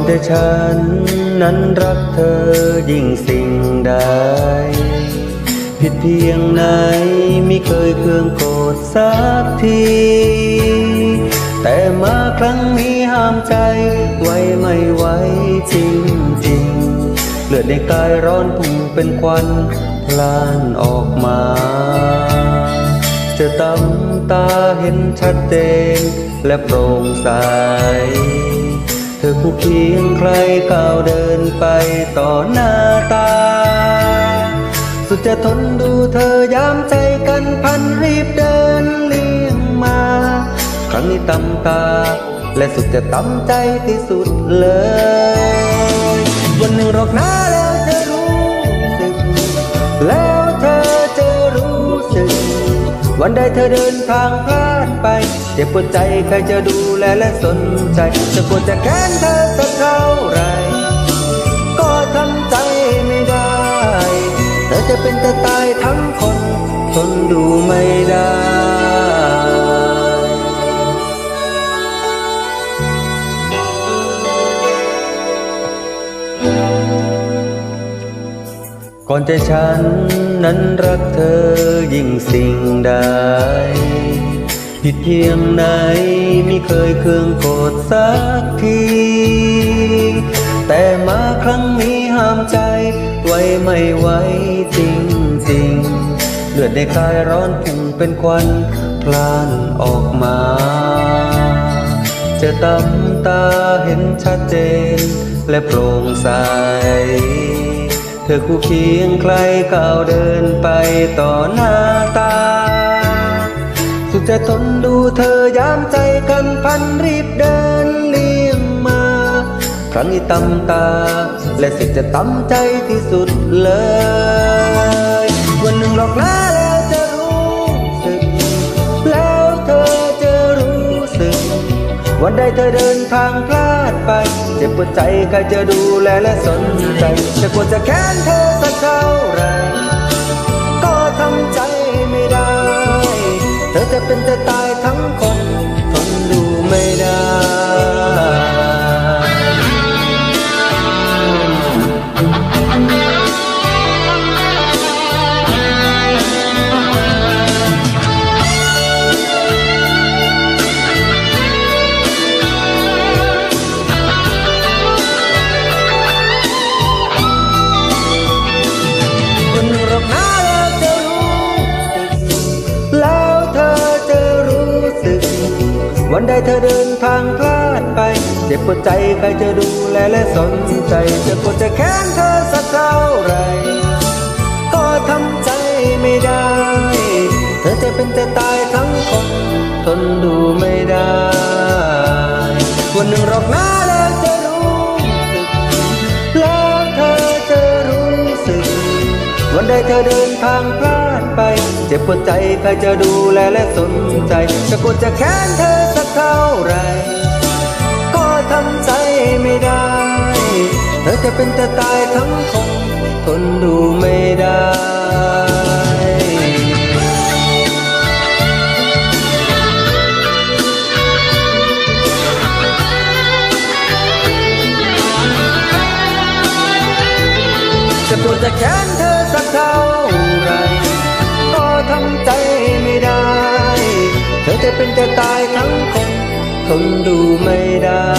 อนแต่ฉันนั้นรักเธอยิ่งสิ่งใด ผิดเพียงไหนไม่เคยเคืองโกรธสักที แต่มาครั้งนี้ห้ามใจไว้ไม่ไหวจริงจริงๆเลือดในกายร้อนพุ่งเป็นควันพลานออกมา จะตำตาเห็นชัดเจนและโปร่งใส เธอผู้เคียงใครก้าวเดินไปต่อหน้าตา สุดจะทนดูเธอยามใจกันพันรีบเดินเลี่ยงมา ครั้งนี้ตำตา และสุดจะตำใจที่สุดเลย วันหนึ่งหรอกนะ วันใดเธอเดินทางพลาดไป เจ็บปวดใจใครจะดูแลและสนใจ จะปวดจะแค้นเธอสักเท่าไร ก็ทำใจไม่ได้ เธอจะเป็นแต่ ก่อนใจฉันนั้นรักเธอยิ่งสิ่งใด ผิดเพียงไหนไม่เคยเคืองโกรธสักที แต่มาครั้งนี้ห้ามใจ ไว้ไม่ไหวจริงจริงๆเลือดในกายร้อนพุ่งเป็นควันพลานออกมา จะตำตาเห็นชัดเจนและโปร่งใส ธอคู่เคียงใครก้าวเดินไปต่อหน้าตา สุดจะทนดูเธอยามใจกันพันรีบเดินเลี่ยงมา ครั้งนี้ตำตา และสิจะตำใจที่สุดเลย วันหนึ่งหลอกลาแล้วจะรู้สึก แล้วเธอจะรู้สึก วันใดเธอเดินทางพลาดไป จ็บปวดใจใครจะดูแลและสนใจจะกลัวจะแค้นเธอสักเท่าไรก็ทำใจไม่ได้ เธอจะเป็นจะตายทั้งคน วันใดเธอเดินทางพลาดไป เจ็บปวดใจใครจะดูแลและสนใจจะปวดจะแค้นเธอสักเท่าไร ก็ทำใจไม่ได้ เธอจะเป็นจะตายทั้งคน ทนดูไม่ได้ วันหนึ่งรอกนะแล้วจะรู้สึก แล้วเธอจะรู้สึก วันใดเธอเดินทางพลาดไป เจ็บปวดใจใครจะดูแลและสนใจจะกดจะแค้นเธอ เท่าไร ก็ทำใจไม่ได้ เธอจะเป็นจะตายทั้งคนทนดูไม่ได้จะปวดจะแค้นเธอสักเท่าไร ก็ทำใจไม่ได้ เธอจะเป็นจะตายทั้งคน ทนดูไม่ได้